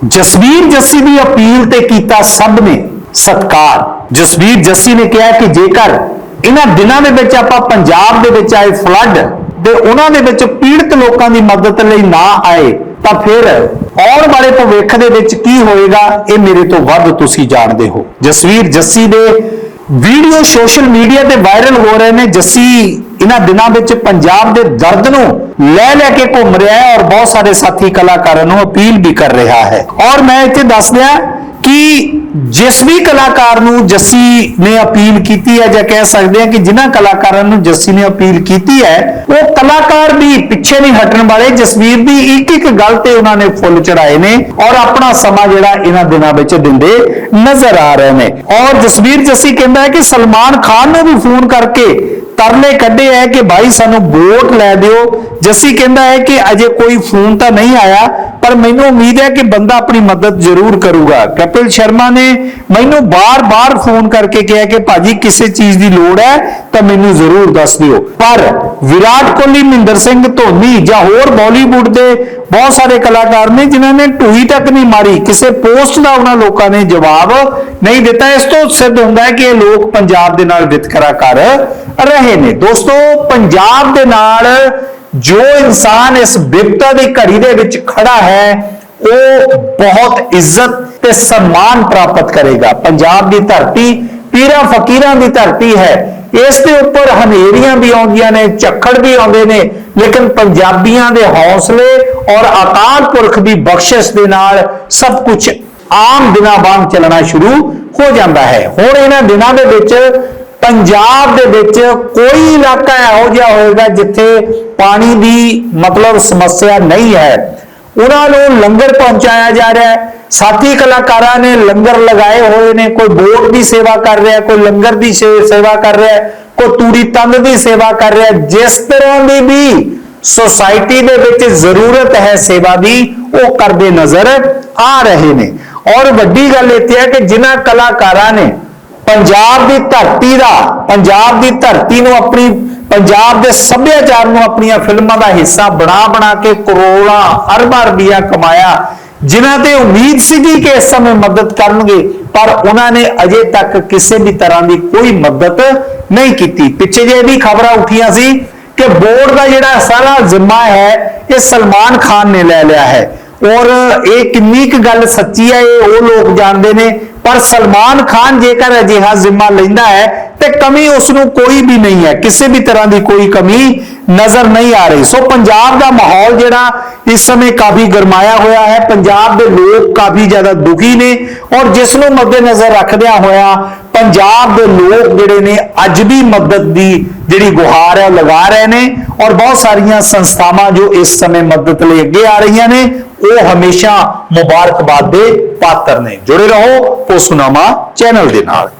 ਜਸਵੀਰ ਜੱਸੀ ਦੀ appeal ਤੇ ਕੀਤਾ ਸਭ ਨੇ ਸਤਕਾਰ। ਜਸਵੀਰ ਜੱਸੀ ਨੇ ਕਿਹਾ ਕਿ ਜੇਕਰ ਇਹਨਾਂ ਦਿਨਾਂ ਦੇ ਵਿੱਚ ਆਪਾਂ ਪੰਜਾਬ ਦੇ ਵਿੱਚ ਆਏ ਫਲੱਡ ਤੇ ਉਹਨਾਂ ਦੇ ਵਿੱਚ ਪੀੜਤ ਲੋਕਾਂ ਦੀ ਮਦਦ ਲਈ ਨਾ ਆਏ, ਤਾਂ ਫਿਰ ਆਉਣ ਵਾਲੇ ਭਵਿੱਖ ਦੇ ਵਿੱਚ ਕੀ ਹੋਏਗਾ, ਇਹ ਮੇਰੇ ਤੋਂ ਵੱਧ ਤੁਸੀਂ ਜਾਣਦੇ ਹੋ। ਜਸਵੀਰ ਜੱਸੀ ਦੇ ਵੀਡੀਓ ਸੋਸ਼ਲ ਮੀਡੀਆ ਤੇ ਵਾਇਰਲ ਹੋ ਰਹੇ ਨੇ। ਜੱਸੀ ਇਹਨਾਂ ਦਿਨਾਂ ਵਿੱਚ ਪੰਜਾਬ ਦੇ ਦਰਦ ਨੂੰ ਲੈ ਲੈ ਕੇ ਘੁੰਮ ਰਿਹਾ ਹੈ ਔਰ ਬਹੁਤ ਸਾਰੇ ਸਾਥੀ ਕਲਾਕਾਰਾਂ ਨੂੰ ਅਪੀਲ ਵੀ ਕਰ ਰਿਹਾ ਹੈ। ਔਰ ਮੈਂ ਇੱਥੇ ਦੱਸ ਦਿਆਂ ਕਿ ਜਿਸ ਵੀ ਕਲਾਕਾਰ ਨੂੰ ਜੱਸੀ ਨੇ ਅਪੀਲ ਕੀਤੀ ਹੈ ਜਾਂ ਕਹਿ ਸਕਦੇ ਹਾਂ ਕਿ ਜਿਨ੍ਹਾਂ ਕਲਾਕਾਰਾਂ ਨੂੰ ਜੱਸੀ ਨੇ ਅਪੀਲ ਕੀਤੀ ਹੈ, ਉਹ ਕਲਾਕਾਰ ਵੀ ਪਿੱਛੇ ਨਹੀਂ ਹਟਣ ਵਾਲੇ, ਜਸਵੀਰ ਦੀ ਇੱਕ ਇੱਕ ਗੱਲ ਤੇ ਉਹਨਾਂ ਨੇ ਫੁੱਲ ਚੜਾਏ ਨੇ ਔਰ ਆਪਣਾ ਸਮਾਂ ਜਿਹੜਾ ਇਹਨਾਂ ਦਿਨਾਂ ਵਿੱਚ ਦਿੰਦੇ ਨਜ਼ਰ ਆ ਰਹੇ ਨੇ। ਔਰ ਜਸਵੀਰ ਜੱਸੀ ਕਹਿੰਦਾ ਹੈ ਕਿ ਸਲਮਾਨ ਖਾਨ ਨੂੰ ਵੀ ਫੋਨ ਕਰਕੇ ਤਰਲੇ ਕੱਢੇ ਹੈ ਕਿ ਭਾਈ ਸਾਨੂੰ ਵੋਟ ਲੈ ਦਿਓ। ਜੱਸੀ ਕਹਿੰਦਾ ਹੈ ਕਿ ਅਜੇ ਕੋਈ ਫੋਨ ਤਾਂ ਨਹੀਂ ਆਇਆ। ਪਰ ਮੈਨੂੰ ਉਮੀਦ ਹੈ ਕਿ ਬੰਦਾ ਆਪਣੀ ਮਦਦ ਜ਼ਰੂਰ ਕਰੂਗਾ। ਕਪਿਲ ਸ਼ਰਮਾ ਨੇ ਮੈਨੂੰ ਬਾਰ-ਬਾਰ ਫੋਨ ਕਰਕੇ ਕਿਹਾ ਕਿ ਭਾਜੀ ਕਿਸੇ ਚੀਜ਼ ਦੀ ਲੋੜ ਹੈ ਤਾਂ ਮੈਨੂੰ ਜ਼ਰੂਰ ਦੱਸ ਦਿਓ। ਪਰ ਵਿਰਾਟ ਕੋਹਲੀ, ਮਹਿੰਦਰ ਸਿੰਘ, ਧੋਨੀ ਜਾਂ ਹੋਰ ਬਾਲੀਵੁੱਡ ਦੇ ਬਹੁਤ ਸਾਰੇ ਕਲਾਕਾਰ ਨੇ ਜਿਨ੍ਹਾਂ ਨੇ ਢੂਈ ਤੱਕ ਨਹੀਂ ਮਾਰੀ, ਕਿਸੇ ਪੋਸਟ ਦਾ ਉਹਨਾਂ ਲੋਕਾਂ ਨੇ ਜਵਾਬ ਨਹੀਂ ਦਿੱਤਾ। ਇਸ ਤੋਂ ਸਿੱਧ ਹੁੰਦਾ ਹੈ ਕਿ ਇਹ ਲੋਕ ਪੰਜਾਬ ਦੇ ਨਾਲ ਵਿਤਕਰਾ ਕਰ ਰਹੇ ਨੇ। ਦੋਸਤੋ, ਪੰਜਾਬ ਦੇ ਨਾਲ ਜੋ ਇਨਸਾਨ ਇਸ ਵਿਪਤਾ ਦੀ ਘੜੀ ਦੇ ਵਿੱਚ ਖੜਾ ਹੈ, ਉਹ ਬਹੁਤ ਇੱਜ਼ਤ ਤੇ ਸਨਮਾਨ ਪ੍ਰਾਪਤ ਕਰੇਗਾ। ਪੰਜਾਬ ਦੀ ਧਰਤੀ ਪੀਰਾਂ ਫਕੀਰਾਂ ਦੀ ਧਰਤੀ ਹੈ। ਇਸ ਦੇ ਉੱਪਰ ਹਨੇਰੀਆਂ ਵੀ ਆਉਂਦੀਆਂ ਨੇ, ਝੱਖੜ ਵੀ ਆਉਂਦੇ ਨੇ, ਲੇਕਿਨ ਪੰਜਾਬੀਆਂ ਦੇ ਹੌਸਲੇ ਔਰ ਅਕਾਲ ਪੁਰਖ ਦੀ ਬਖਸ਼ਿਸ਼ ਦੇ ਨਾਲ ਸਭ ਕੁਝ ਆਮ ਦਿਨਾਂ ਵਾਂਗ ਚੱਲਣਾ ਸ਼ੁਰੂ ਹੋ ਜਾਂਦਾ ਹੈ। ਹੁਣ ਇਹਨਾਂ ਦਿਨਾਂ ਦੇ ਵਿੱਚ ਪੰਜਾਬ ਦੇ ਵਿੱਚ ਕੋਈ ਇਲਾਕਾ ਇਹੋ ਜਿਹਾ ਹੋਏਗਾ ਜਿੱਥੇ ਪਾਣੀ ਦੀ ਮਤਲਬ ਸਮੱਸਿਆ ਨਹੀਂ ਹੈ। ਉਹਨਾਂ ਨੂੰ ਲੰਗਰ ਪਹੁੰਚਾਇਆ ਜਾ ਰਿਹਾ ਹੈ। ਸਾਥੀ ਕਲਾਕਾਰਾਂ ਨੇ ਲੰਗਰ ਲਗਾਏ ਹੋਏ ਨੇ। ਕੋਈ ਬੋਟ ਦੀ ਸੇਵਾ ਕਰ ਰਿਹਾ ਕੋਈ ਲੰਗਰ ਦੀ ਸੇ- ਸੇਵਾ ਕਰ ਰਿਹਾ ਕੋਈ ਤੂੜੀ ਤੰਦ ਦੀ ਸੇਵਾ ਕਰ ਰਿਹਾ ਜਿਸ ਤਰ੍ਹਾਂ ਦੀ ਵੀ ਸੋਸਾਇਟੀ ਦੇ ਵਿੱਚ ਜ਼ਰੂਰਤ ਹੈ ਸੇਵਾ ਦੀ, ਉਹ ਕਰਦੇ ਨਜ਼ਰ ਆ ਰਹੇ ਨੇ। ਔਰ ਵੱਡੀ ਗੱਲ ਇੱਥੇ ਹੈ ਕਿ ਜਿਨ੍ਹਾਂ ਕਲਾਕਾਰਾਂ ਨੇ ਪੰਜਾਬ ਦੀ ਧਰਤੀ ਦਾ, ਪੰਜਾਬ ਦੀ ਧਰਤੀ ਨੂੰ ਆਪਣੀ, ਪੰਜਾਬ ਦੇ ਸੱਭਿਆਚਾਰ ਨੂੰ ਆਪਣੀਆਂ ਫਿਲਮਾਂ ਦਾ ਹਿੱਸਾ ਬਣਾ ਬਣਾ ਕੇ ਕਰੋੜਾਂ, ਅਰਬਾਂ ਰੁਪਈਆ ਕਮਾਇਆ। ਜਿਨ੍ਹਾਂ ਤੇ ਉਮੀਦ ਸੀਗੀ ਕਿ ਇਸ ਸਮੇਂ ਮਦਦ ਕਰਨਗੇ, ਪਰ ਉਹਨਾਂ ਨੇ ਅਜੇ ਤੱਕ ਕਿਸੇ ਵੀ ਤਰ੍ਹਾਂ ਦੀ ਕੋਈ ਮਦਦ ਨਹੀਂ ਕੀਤੀ। ਪਿੱਛੇ ਜੇ ਵੀ ਖਬਰਾਂ ਉੱਠੀਆਂ ਸੀ ਕਿ ਬੋਰਡ ਦਾ ਜਿਹੜਾ ਸਾਰਾ ਜ਼ਿੰਮਾ ਹੈ, ਇਹ ਸਲਮਾਨ ਖਾਨ ਨੇ ਲੈ ਲਿਆ ਹੈ। ਔਰ ਇਹ ਕਿੰਨੀ ਕੁ ਗੱਲ ਸੱਚੀ ਹੈ, ਇਹ ਉਹ ਲੋਕ ਜਾਣਦੇ ਨੇ ਪਰ ਸਲਮਾਨ ਖਾਨ ਜੇਕਰ ਅਜਿਹਾ ਜ਼ਿੰਮਾ ਲੈਂਦਾ ਹੈ, ਤੇ ਕਮੀ ਉਸ ਨੂੰ ਕੋਈ ਵੀ ਨਹੀਂ ਹੈ। ਕਿਸੇ ਵੀ ਤਰ੍ਹਾਂ ਦੀ ਕੋਈ ਕਮੀ ਨਜ਼ਰ ਨਹੀਂ ਆ ਰਹੀ। ਸੋ ਪੰਜਾਬ ਦਾ ਮਾਹੌਲ ਜਿਹੜਾ ਇਸ ਸਮੇਂ ਕਾਫੀ ਗਰਮਾਇਆ ਹੋਇਆ ਹੈ। ਪੰਜਾਬ ਦੇ ਲੋਕ ਕਾਫੀ ਜ਼ਿਆਦਾ ਦੁਖੀ ਨੇ ਔਰ ਜਿਸ ਨੂੰ ਮੱਦੇਨਜ਼ਰ ਰੱਖਦਿਆਂ ਹੋਇਆ ਪੰਜਾਬ ਦੇ ਲੋਕ ਜਿਹੜੇ ਨੇ, ਅੱਜ ਵੀ ਮਦਦ ਦੀ ਜਿਹੜੀ ਗੁਹਾਰ ਹੈ ਲਗਾ ਰਹੇ ਨੇ ਔਰ ਬਹੁਤ ਸਾਰੀਆਂ ਸੰਸਥਾਵਾਂ ਜੋ ਇਸ ਸਮੇਂ ਮਦਦ ਲਈ ਅੱਗੇ ਆ ਰਹੀਆਂ ਨੇ ਉਹ ਹਮੇਸ਼ਾ ਮੁਬਾਰਕਬਾਦ ਦੇ ਪਾਤਰ ਨੇ। ਜੁੜੇ ਰਹੋ ਪੋਸੂਨਾਮਾ ਚੈਨਲ ਦੇ ਨਾਲ।